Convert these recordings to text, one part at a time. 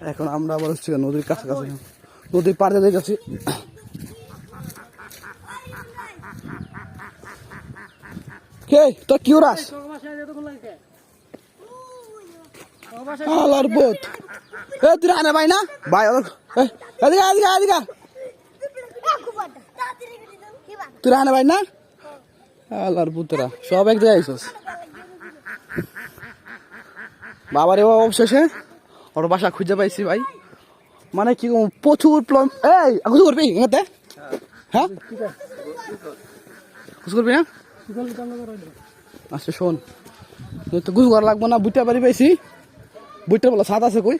এখন আমরা আবার হচ্ছে নদীর কাছাকাছি। নদীর পাড়ে যেতে যাচ্ছি তুই আনে ভাই না? সব এক জায়গায় বাবার অবশেষে। ওর বাসা খুঁজে পাইছি ভাই। মানে কি প্রচুর প্লম এই কিছু করবি এতে হ্যাঁ? কিছু করবি না? আচ্ছা শোন। তো গুছ করা লাগবো না বুটটা বাড়ি পাইছি। বুটটা বলা সাত আছে কই?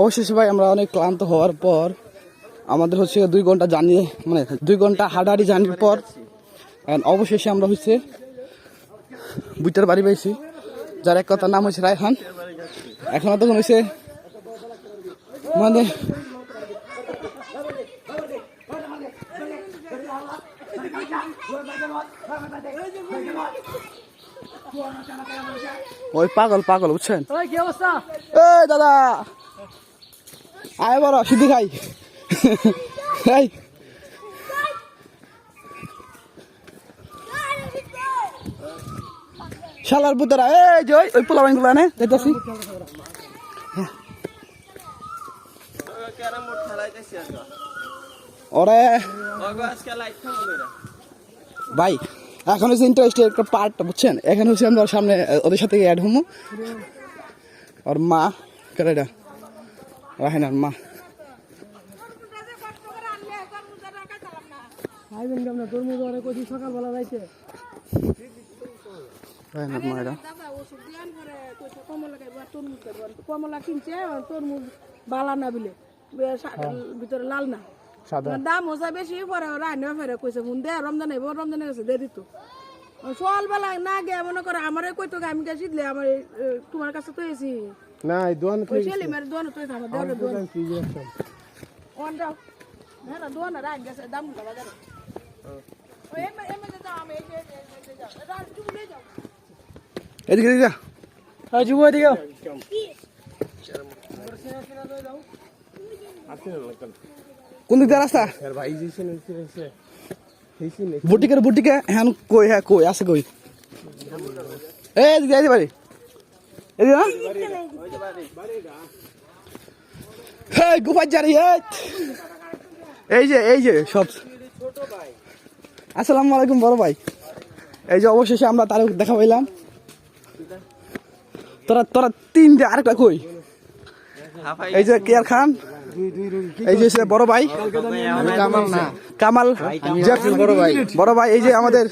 অবশেষে ভাই আমরা অনেক ক্লান্ত হওয়ার পর আমাদের হচ্ছে দুই ঘণ্টা জানিয়ে মানে দুই ঘণ্টা হাঁটাহাঁটি জানির পর অবশেষে আমরা হচ্ছে বুইটার বাড়ি পাইছি। যার এক কথার নাম হচ্ছে রায়হান। এখন তখন হয়েছে মানে ওই পাগল পাগল বুঝছেন? এই দাদা আয় বড় সিদ্ধি খাই এই শালার পুতরা এই যে ওই- ওই পোলা বাইনগুলো আনে দেখতেছি ওরে। ভাই, এখন হচ্ছে ইন্টারেস্টের একটা পার্ট বুঝছেন? এখানে হচ্ছে আমরা সামনে ওদের সাথে অ্যাড হমু। ওর মা কেটা রাহেনার মা। আইবেন কেমন তরমুজ ওরে কইছি সকালবেলা যাইতে। রাহেনার মা এটা দাদা ওষুধ দিয়ান পরে কইছে কমলা কিনছে তরমুজ বালা না বিলে। সা- ভিতরে লাল না। দাম হচ্ছে বেশি পরে রান্না ফেরে কইছে মুন দে রমজান আইব রমজানে গেছে দে দিত। সকালবেলা না গে মনে করে আমারে কইতো গে আমি গে শীতলে আমার তোমার কাছে তো এসি। না এই দোয়ান ওই ছেলে মেরে দোয়ানো তো আমার দোয়ানো অন যাও। হ্যাঁ না দোয়ানো রাখ গেছে দাম উল্টা বাজারে ওই এমে এমে যাও আমি এই যে এই যে- এই যে যাও রাখ তুমি যাও এদিকে এদিকে। হ্যাঁ যুব এদিকে কোন দিক রাস্তা? বুটিকে বুটিকে হ্যাঁ কই হ্যাঁ কই আছে কই? এই এদিকে এদিকে বাড়ি। এদিকে হেই গুফার জারি এই এই যে এই যে সব। আসসালামু আলাইকুম বড় ভাই। এই যে অবশেষে আমরা তার দেখা পাইলাম। তোরা তোরা তিনটে আরেকটা কই? এই যে কেয়ার খান এই যে বড় ভাই কামাল না কামাল বড় ভাই। বড় ভাই এই যে আমাদের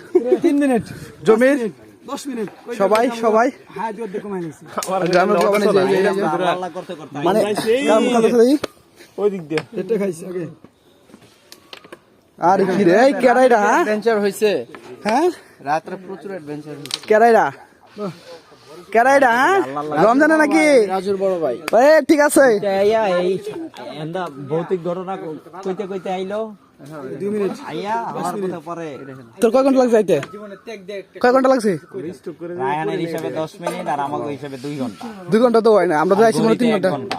তিন মিনিট জমির সবাই সবাই। মানে মানে। ওই দিক দিয়ে। আর কি রে এই কেরাইরা হ্যাঁ? অ্যাডভেঞ্চার হয়েছে হ্যাঁ? রাত্রে প্রচুর অ্যাডভেঞ্চার হয়েছে কেরাইরা। কেরাইরা হ্যাঁ? রমজানে নাকি? রাজুর বড় ভাই এ ঠিক আছে। আইয়া এই এন্দা ভৌতিক ঘটনা কইতে কইতে আইলো। দুই মিনিট। আইয়া আমার কথা পরে। তোর কয় ঘণ্টা লাগছে আইতে? কয় ঘণ্টা লাগছে? রায়ানের হিসাবে দশ মিনিট আর আমাকে হিসাবে দুই ঘণ্টা। দুই ঘণ্টা তো হয় না আমরা তো আইছি মনে তিন ঘণ্টা। ঘণ্টা।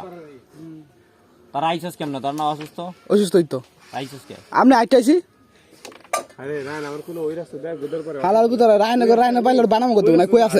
আইসস কেমন? তোর না অসুস্থ? অসুস্থ হইতো আইসস কে? আপনি আইতে আইছি? আরে না না আমার কোনো ওই রাস্তা দেখ গোদর করে হালার ভিতরে রায়নগর রায়নগর পাইলে কত না কই আছে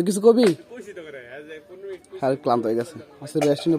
তো কিছু কবি? হ্যাঁ ক্লান্ত হয়ে গেছে। আসলে রেস্টুরেন্ট